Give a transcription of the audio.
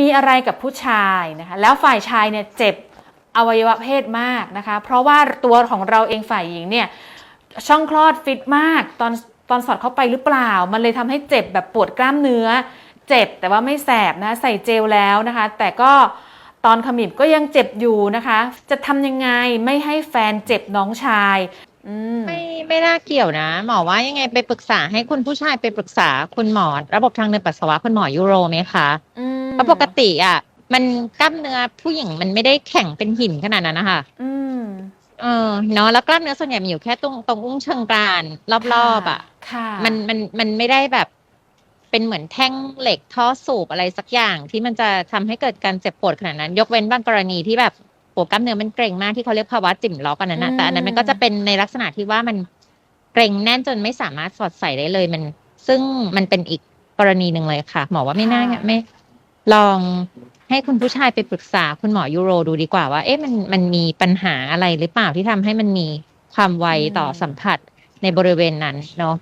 มีอะไรกับผู้ชายนะคะแล้วฝ่ายชายเนี่ยเจ็บอวัยวะเพศมากนะคะ เพราะว่าตัวของเราเองฝ่ายหญิงเนี่ยช่องคลอดฟิตมากตอนตอนสอดเข้าไปหรือเปล่า มันเลยทำให้เจ็บแบบปวดกล้ามเนื้อ เจ็บแต่ว่าไม่แสบนะใส่เจลแล้วนะคะ แต่ก็ตอนขมิบก็ยังเจ็บอยู่นะคะ จะทำยังไงไม่ให้แฟนเจ็บน้องชายอืมไม่ไม่น่าเกี่ยวนะหมอว่ายังไงไปปรึกษาให้คุณผู้ชายไปปรึกษาคุณหมอ ระบบทางเดินปัสสาวะคุณหมอยูโรไหมคะอืม เพราะปกติอะ มันกล้ามเนื้อผู้หญิงมันไม่ได้แข็งเป็นหินขนาดนั้นนะคะอืมเออเนาะแล้วกล้ามเนื้อส่วนใหญ่มันอยู่แค่ตรงตรงอุ้งเชิงกรานรอบๆอะค่ะมันมันมันไม่ได้แบบ เป็นเหมือนแท่งเหล็กท่อสูบอะไรสักอย่างที่มันจะทำให้เกิดการเจ็บปวดขนาดนั้น ยกเว้นบางกรณีที่แบบปวดกล้ามเนื้อมันเกร็งมากที่เขาเรียกภาวะจิ่มล็อกอันนั้นนะแต่อันนั้นมันก็จะเป็นในลักษณะที่ว่ามันเกร็งแน่นจนไม่สามารถสอดใส่ได้เลยมัน ซึ่งมันเป็นอีกกรณีหนึ่งเลยค่ะ หมอว่าไม่น่าไม่ ลองให้คุณผู้ชายไปปรึกษาคุณหมอยูโรดูดีกว่าว่า เอ๊ะมันมันมีปัญหาอะไรหรือเปล่าที่ทำให้มันมีความไวต่อสัมผัสในบริเวณนั้นเนาะ